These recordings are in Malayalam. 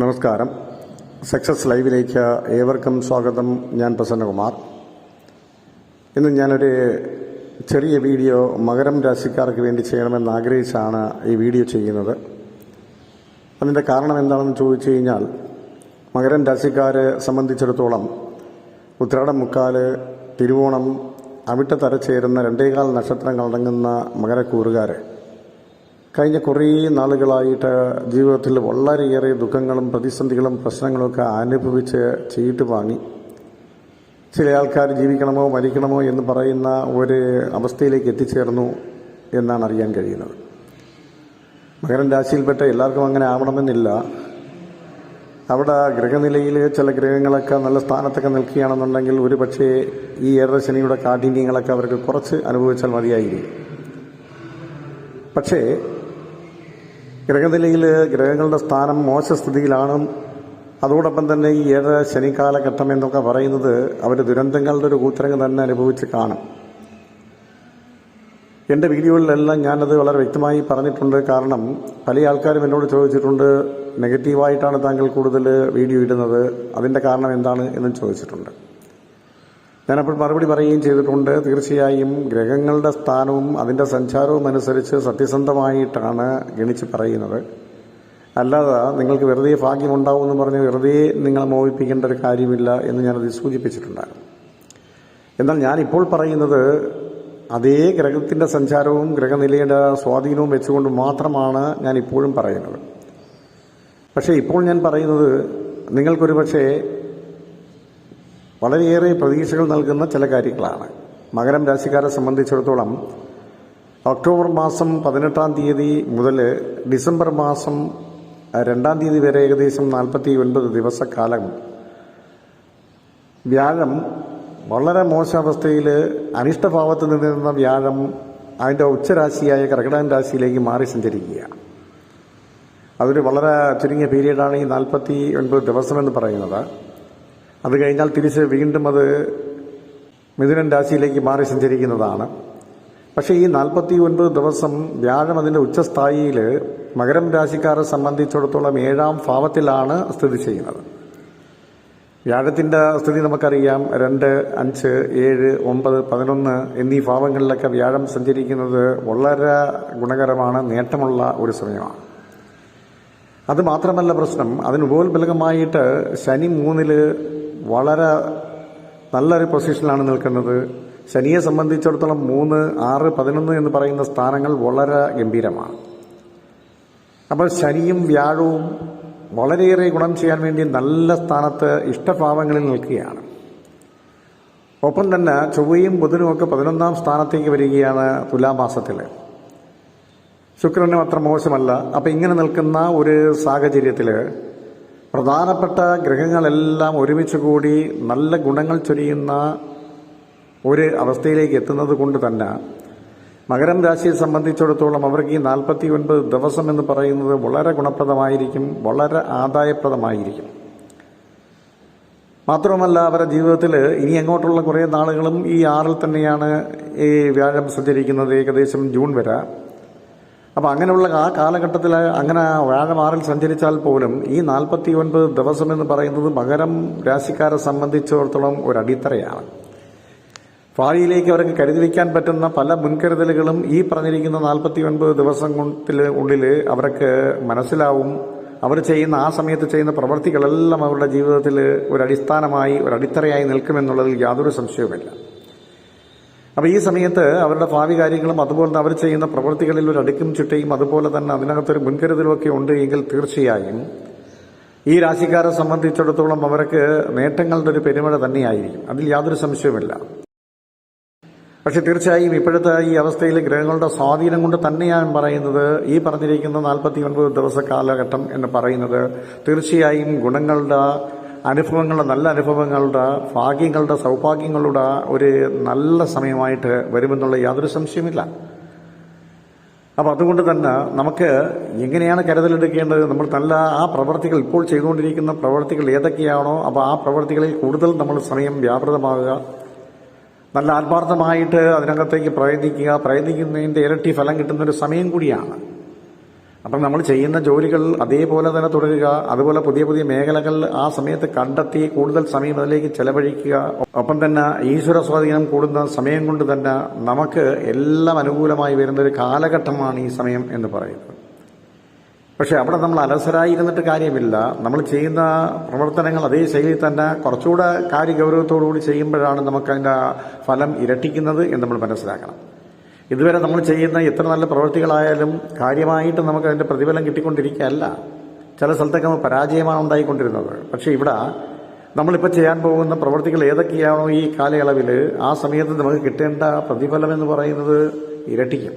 നമസ്കാരം. സക്സസ് ലൈവിലേക്ക് ഏവർക്കും സ്വാഗതം. ഞാൻ പ്രസന്നകുമാർ. ഇന്ന് ഞാനൊരു ചെറിയ വീഡിയോ മകരം രാശിക്കാർക്ക് വേണ്ടി ചെയ്യണമെന്ന് ആഗ്രഹിച്ചാണ് ഈ വീഡിയോ ചെയ്യുന്നത്. അതിന്റെ കാരണം എന്താണെന്ന് ചോദിച്ചു കഴിഞ്ഞാൽ മകരം രാശിക്കാരെ സംബന്ധിച്ചിടത്തോളം ഉത്രാടം മുക്കാൽ തിരുവോണം അവിട്ട തരച്ചേരുന്ന രണ്ടേകാൽ നക്ഷത്രങ്ങളടങ്ങുന്ന മകരക്കൂറുകാരെ കഴിഞ്ഞ കുറേ നാളുകളായിട്ട് ജീവിതത്തിൽ വളരെയേറെ ദുഃഖങ്ങളും പ്രതിസന്ധികളും പ്രശ്നങ്ങളൊക്കെ അനുഭവിച്ച് ചീട്ട് വാങ്ങി. ചില ആൾക്കാർ ജീവിക്കണമോ മരിക്കണമോ എന്ന് പറയുന്ന ഒരു അവസ്ഥയിലേക്ക് എത്തിച്ചേർന്നു എന്നാണ് അറിയാൻ കഴിയുന്നത്. മകരൻ രാശിയിൽപ്പെട്ട എല്ലാവർക്കും അങ്ങനെ ആവണമെന്നില്ല. അവിടെ ഗ്രഹനിലയിൽ ചില ഗ്രഹങ്ങളൊക്കെ നല്ല സ്ഥാനത്തൊക്കെ നിൽക്കുകയാണെന്നുണ്ടെങ്കിൽ ഒരു പക്ഷേ ഈ ഏറെ ശനിയുടെ കാഠിന്യങ്ങളൊക്കെ അവർക്ക് കുറച്ച് അനുഭവിച്ചാൽ മതിയായിരിക്കും. പക്ഷേ ഗ്രഹനിലയിൽ ഗ്രഹങ്ങളുടെ സ്ഥാനം മോശസ്ഥിതിയിലാണ്. അതോടൊപ്പം തന്നെ ഈ ഏഴര ശനിക്കാലഘട്ടം എന്നൊക്കെ പറയുന്നത് അവർ ദുരന്തങ്ങളുടെ ഒരു കൂത്തരങ്ങ് തന്നെ അനുഭവിച്ച് കാണും. എന്റെ വീഡിയോകളിലെല്ലാം ഞാനത് വളരെ വ്യക്തമായി പറഞ്ഞിട്ടുണ്ട്. കാരണം പല ആൾക്കാരും എന്നോട് ചോദിച്ചിട്ടുണ്ട് നെഗറ്റീവായിട്ടാണ് താങ്കൾ കൂടുതൽ വീഡിയോ ഇടുന്നത്? അതിന്റെ കാരണം എന്താണ്? എന്നും ചോദിച്ചിട്ടുണ്ട്. ഞാനപ്പോൾ മറുപടി പറയുകയും ചെയ്തിട്ടുണ്ട്. തീർച്ചയായും ഗ്രഹങ്ങളുടെ സ്ഥാനവും അതിന്റെ സഞ്ചാരവും അനുസരിച്ച് സത്യസന്ധമായിട്ടാണ് ഗണിച്ച് പറയുന്നത്. അല്ലാതെ നിങ്ങൾക്ക് വെറുതെ ഭാഗ്യം ഉണ്ടാവും എന്ന് പറഞ്ഞ് വെറുതെ നിങ്ങളെ മോഹിപ്പിക്കേണ്ട ഒരു കാര്യമില്ല എന്ന് ഞാനത് സൂചിപ്പിച്ചിട്ടുണ്ടായിരുന്നു. എന്നാൽ ഞാനിപ്പോൾ പറയുന്നത് അതേ ഗ്രഹത്തിന്റെ സഞ്ചാരവും ഗ്രഹനിലയുടെ സ്വാധീനവും വെച്ചുകൊണ്ട് മാത്രമാണ് ഞാൻ ഇപ്പോഴും പറയുന്നത്. പക്ഷേ ഇപ്പോൾ ഞാൻ പറയുന്നത് നിങ്ങൾക്കൊരു പക്ഷേ വളരെയേറെ പ്രതീക്ഷകൾ നൽകുന്ന ചില കാര്യങ്ങളാണ്. മകരം രാശിക്കാരെ സംബന്ധിച്ചിടത്തോളം ഒക്ടോബർ മാസം പതിനെട്ടാം തീയതി മുതൽ ഡിസംബർ മാസം രണ്ടാം തീയതി വരെ ഏകദേശം നാൽപ്പത്തി ഒൻപത് ദിവസക്കാലം വ്യാഴം വളരെ മോശാവസ്ഥയിൽ അനിഷ്ടഭാവത്ത് നിന്നിരുന്ന വ്യാഴം അതിന്റെ ഉച്ചരാശിയായ കർക്കിടകൻ രാശിയിലേക്ക് മാറി സഞ്ചരിക്കുകയാണ് അതൊരു വളരെ ചുരുങ്ങിയ പീരീഡാണ് ഈ നാൽപ്പത്തി ഒൻപത് ദിവസമെന്ന് പറയുന്നത്. അത് കഴിഞ്ഞാൽ തിരിച്ച് വീണ്ടും അത് മിഥുനൻ രാശിയിലേക്ക് മാറി സഞ്ചരിക്കുന്നതാണ്. പക്ഷേ ഈ നാൽപ്പത്തി ഒൻപത് ദിവസം വ്യാഴം അതിന്റെ ഉച്ചസ്ഥായിയിൽ മകരം രാശിക്കാരെ സംബന്ധിച്ചിടത്തോളം ഏഴാം ഭാവത്തിലാണ് സ്ഥിതി ചെയ്യുന്നത്. വ്യാഴത്തിന്റെ സ്ഥിതി നമുക്കറിയാം. രണ്ട് അഞ്ച് ഏഴ് ഒമ്പത് പതിനൊന്ന് എന്നീ ഭാവങ്ങളിലൊക്കെ വ്യാഴം സഞ്ചരിക്കുന്നത് വളരെ ഗുണകരമാണ് നേട്ടമുള്ള ഒരു സമയമാണ്. അത് മാത്രമല്ല പ്രശ്നം. അതിന് ഉപോത്ബലകമായിട്ട് ശനി മൂന്നിൽ വളരെ നല്ലൊരു പൊസിഷനിലാണ് നിൽക്കുന്നത്. ശനിയെ സംബന്ധിച്ചിടത്തോളം മൂന്ന് ആറ് പതിനൊന്ന് എന്ന് പറയുന്ന സ്ഥാനങ്ങൾ വളരെ ഗംഭീരമാണ്. അപ്പോൾ ശനിയും വ്യാഴവും വളരെയേറെ ഗുണം ചെയ്യാൻ വേണ്ടി നല്ല സ്ഥാനത്ത് ഇഷ്ടഭാവങ്ങളിൽ നിൽക്കുകയാണ്. ഒപ്പം തന്നെ ചൊവ്വയും ബുധനും ഒക്കെ പതിനൊന്നാം സ്ഥാനത്തേക്ക് വരികയാണ് തുലാമാസത്തിൽ ശുക്രനും അത്ര മോശമല്ല. അപ്പം ഇങ്ങനെ നിൽക്കുന്ന ഒരു സാഹചര്യത്തിൽ പ്രധാനപ്പെട്ട ഗ്രഹങ്ങളെല്ലാം ഒരുമിച്ച് കൂടി നല്ല ഗുണങ്ങൾ ചൊരിയുന്ന ഒരു അവസ്ഥയിലേക്ക് എത്തുന്നത് കൊണ്ട് തന്നെ മകരം രാശിയെ സംബന്ധിച്ചിടത്തോളം അവർക്ക് ഈ നാൽപ്പത്തി ഒൻപത് ദിവസം എന്ന് പറയുന്നത് വളരെ ഗുണപ്രദമായിരിക്കും വളരെ ആദായപ്രദമായിരിക്കും. മാത്രവുമല്ല അവരുടെ ജീവിതത്തിൽ ഇനി അങ്ങോട്ടുള്ള കുറേ നാളുകളും ഈ ആറിൽ തന്നെയാണ് ഈ വ്യാഴം സഞ്ചരിക്കുന്നത്. ഏകദേശം ജൂൺ വരെ. അപ്പം അങ്ങനെയുള്ള ആ കാലഘട്ടത്തിൽ അങ്ങനെ വ്യാഴമാറിൽ സഞ്ചരിച്ചാൽ പോലും ഈ നാൽപ്പത്തി ഒൻപത് ദിവസം എന്ന് പറയുന്നത് മകരം രാശിക്കാരെ സംബന്ധിച്ചിടത്തോളം ഒരു അടിത്തറയാണ്. ഭാവിയിലേക്ക് അവർക്ക് കരുതി വയ്ക്കാൻ പറ്റുന്ന പല മുൻകരുതലുകളും ഈ പറഞ്ഞിരിക്കുന്ന നാൽപ്പത്തി ഒൻപത് ദിവസം ഉള്ളിൽ അവർക്ക് മനസ്സിലാവും. അവർ ചെയ്യുന്ന ആ സമയത്ത് ചെയ്യുന്ന പ്രവർത്തികളെല്ലാം അവരുടെ ജീവിതത്തിൽ ഒരു അടിസ്ഥാനമായി ഒരു അടിത്തറയായി നിൽക്കുമെന്നുള്ളതിൽ യാതൊരു സംശയവുമില്ല. അപ്പോൾ ഈ സമയത്ത് അവരുടെ ഭാവി കാര്യങ്ങളും അതുപോലെ തന്നെ അവർ ചെയ്യുന്ന പ്രവൃത്തികളിൽ ഒരു അടുക്കും ചിട്ടയും അതുപോലെ തന്നെ അതിനകത്തൊരു മുൻകരുതലും ഒക്കെ ഉണ്ട് എങ്കിൽ തീർച്ചയായും ഈ രാശിക്കാരെ സംബന്ധിച്ചിടത്തോളം അവർക്ക് നേട്ടങ്ങളുടെ ഒരു പെരുമഴ തന്നെയായിരിക്കും. അതിൽ യാതൊരു സംശയവുമില്ല. പക്ഷെ തീർച്ചയായും ഇപ്പോഴത്തെ ഈ അവസ്ഥയിൽ ഗ്രഹങ്ങളുടെ സ്വാധീനം കൊണ്ട് തന്നെയാണ് പറയുന്നത് ഈ പറഞ്ഞിരിക്കുന്ന നാൽപ്പത്തി ഒൻപത് ദിവസ കാലഘട്ടം എന്ന് പറയുന്നത് തീർച്ചയായും ഗുണങ്ങളുടെ അനുഭവങ്ങളുടെ നല്ല അനുഭവങ്ങളുടെ ഭാഗ്യങ്ങളുടെ സൗഭാഗ്യങ്ങളുടെ ഒരു നല്ല സമയമായിട്ട് വരുമെന്നുള്ള യാതൊരു സംശയമില്ല അപ്പോൾ അതുകൊണ്ട് തന്നെ നമുക്ക് എങ്ങനെയാണ് കരുതലെടുക്കേണ്ടത്? നമ്മൾ നല്ല ആ പ്രവർത്തികൾ ഇപ്പോൾ ചെയ്തുകൊണ്ടിരിക്കുന്ന പ്രവർത്തികൾ ഏതൊക്കെയാണോ അപ്പോൾ ആ പ്രവർത്തികളിൽ കൂടുതൽ നമ്മൾ സമയം വ്യാപൃതമാകുക. നല്ല ആത്മാർത്ഥമായിട്ട് അതിനകത്തേക്ക് പ്രയത്നിക്കുക. പ്രയത്നിക്കുന്നതിന്റെ ഇരട്ടി ഫലം കിട്ടുന്നൊരു സമയം കൂടിയാണ്. അപ്പം നമ്മൾ ചെയ്യുന്ന ജോലികൾ അതേപോലെ തന്നെ തുടരുക അതുപോലെ പുതിയ പുതിയ മേഖലകൾ ആ സമയത്ത് കണ്ടെത്തി കൂടുതൽ സമയം അതിലേക്ക് ചെലവഴിക്കുക. ഒപ്പം തന്നെ ഈശ്വര സ്വാധീനം കൂടുന്ന സമയം കൊണ്ട് തന്നെ നമുക്ക് എല്ലാം അനുകൂലമായി വരുന്ന ഒരു കാലഘട്ടമാണ് ഈ സമയം എന്ന് പറയുന്നത്. പക്ഷെ അവിടെ നമ്മൾ അലസരായി ഇരുന്നിട്ട് കാര്യമില്ല. നമ്മൾ ചെയ്യുന്ന പ്രവർത്തനങ്ങൾ അതേ ശൈലിയിൽ തന്നെ കുറച്ചുകൂടെ കാര്യഗൗരവത്തോടുകൂടി ചെയ്യുമ്പോഴാണ് നമുക്കതിന്റെ ഫലം ഇരട്ടിക്കുന്നത് എന്ന് നമ്മൾ മനസ്സിലാക്കണം. ഇതുവരെ നമ്മൾ ചെയ്യുന്ന എത്ര നല്ല പ്രവൃത്തികളായാലും കാര്യമായിട്ട് നമുക്ക് അതിന്റെ പ്രതിഫലം കിട്ടിക്കൊണ്ടിരിക്കുകയല്ല. ചില സ്ഥലത്തൊക്കെ നമ്മൾ പരാജയമാണ് ഉണ്ടായിക്കൊണ്ടിരുന്നത്. പക്ഷേ ഇവിടെ നമ്മളിപ്പോൾ ചെയ്യാൻ പോകുന്ന പ്രവൃത്തികൾ ഏതൊക്കെയാണോ ഈ കാലയളവിൽ ആ സമയത്ത് നമുക്ക് കിട്ടേണ്ട പ്രതിഫലം എന്ന് പറയുന്നത് ഇരട്ടിക്കും.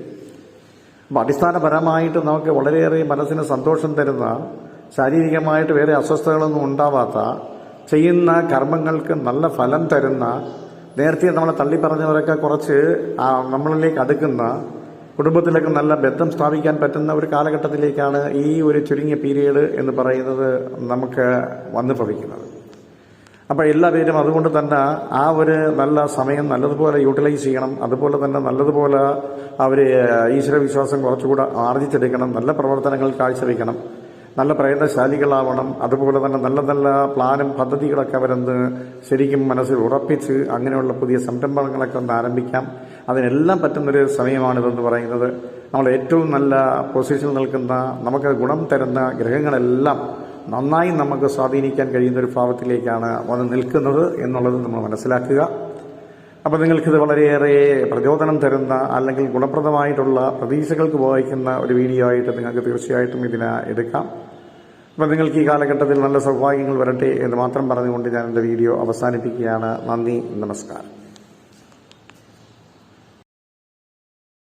അപ്പം അടിസ്ഥാനപരമായിട്ട് നമുക്ക് വളരെയേറെ മനസ്സിന് സന്തോഷം തരുന്ന ശാരീരികമായിട്ട് വേറെ അസ്വസ്ഥതകളൊന്നും ഉണ്ടാവാത്ത ചെയ്യുന്ന കർമ്മങ്ങൾക്ക് നല്ല ഫലം തരുന്ന നേരത്തെ നമ്മളെ തള്ളി പറഞ്ഞവരൊക്കെ കുറച്ച് നമ്മളിലേക്ക് അടുക്കുന്ന കുടുംബത്തിലൊക്കെ നല്ല ബന്ധം സ്ഥാപിക്കാൻ പറ്റുന്ന ഒരു കാലഘട്ടത്തിലേക്കാണ് ഈ ഒരു ചുരുങ്ങിയ പീരീഡ് എന്ന് പറയുന്നത് നമുക്ക് വന്നു ഭവിക്കുന്നത് അപ്പോൾ എല്ലാ എല്ലാവരും അതുകൊണ്ട് തന്നെ ആ ഒരു നല്ല സമയം നല്ലതുപോലെ യൂട്ടിലൈസ് ചെയ്യണം. അതുപോലെ തന്നെ നല്ലതുപോലെ അവർ ഈശ്വരവിശ്വാസം കുറച്ചുകൂടെ ആർജിച്ചെടുക്കണം. നല്ല പ്രവർത്തനങ്ങൾ കാഴ്ചവെക്കണം. നല്ല പ്രയത്നശാലികളാവണം അതുപോലെ തന്നെ നല്ല നല്ല പ്ലാനും പദ്ധതികളൊക്കെ അവരെന്ത് ശരിക്കും മനസ്സിൽ ഉറപ്പിച്ച് അങ്ങനെയുള്ള പുതിയ സംരംഭങ്ങളൊക്കെ ഒന്ന് ആരംഭിക്കാം. അതിനെല്ലാം പറ്റുന്നൊരു സമയമാണിതെന്ന് പറയുന്നത്. നമ്മൾ ഏറ്റവും നല്ല പൊസിഷനിൽ നിൽക്കുന്ന നമുക്ക് ഗുണം തരുന്ന ഗ്രഹങ്ങളെല്ലാം നന്നായി നമുക്ക് സ്വാധീനിക്കാൻ കഴിയുന്ന ഒരു ഭാവത്തിലേക്കാണ് വന്ന് നിൽക്കുന്നത് എന്നുള്ളത് നമ്മൾ മനസ്സിലാക്കുക. അപ്പോൾ നിങ്ങൾക്കിത് വളരെയേറെ പ്രചോദനം തരുന്ന അല്ലെങ്കിൽ ഗുണപ്രദമായിട്ടുള്ള പ്രതീക്ഷകൾക്ക് വായിക്കുന്ന ഒരു വീഡിയോ ആയിട്ട് നിങ്ങൾക്ക് തീർച്ചയായിട്ടും ഇതിനെ എടുക്കാം. അപ്പോൾ നിങ്ങൾക്ക് ഈ കാലഘട്ടത്തിൽ നല്ല സൗഭാഗ്യങ്ങൾ വരട്ടെ എന്ന് മാത്രം പറഞ്ഞുകൊണ്ട് ഞാൻ എന്റെ വീഡിയോ അവസാനിപ്പിക്കുകയാണ്. നന്ദി നമസ്കാരം.